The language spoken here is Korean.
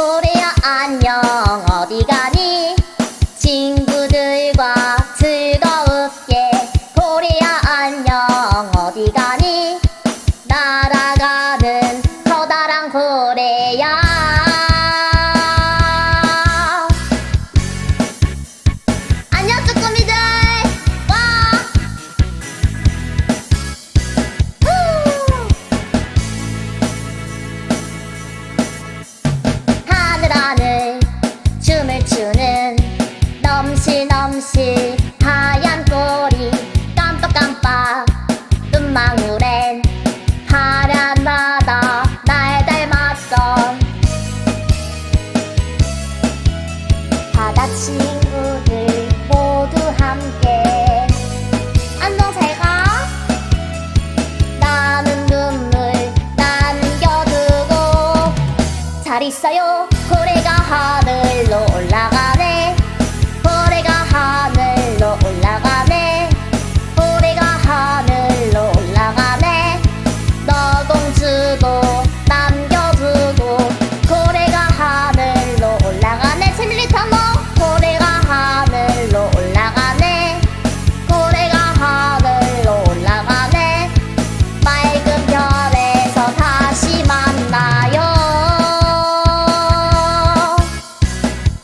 코리아 안녕. 어디 가니? 친 넘실넘실 하얀 꼬리 깜빡깜빡 눈망울엔 파란 바다 날 닮았던 바다 친구들 모두 함께. 안녕 잘가. 나는 눈물 남겨두고. 잘 있어요 고래가 올라가네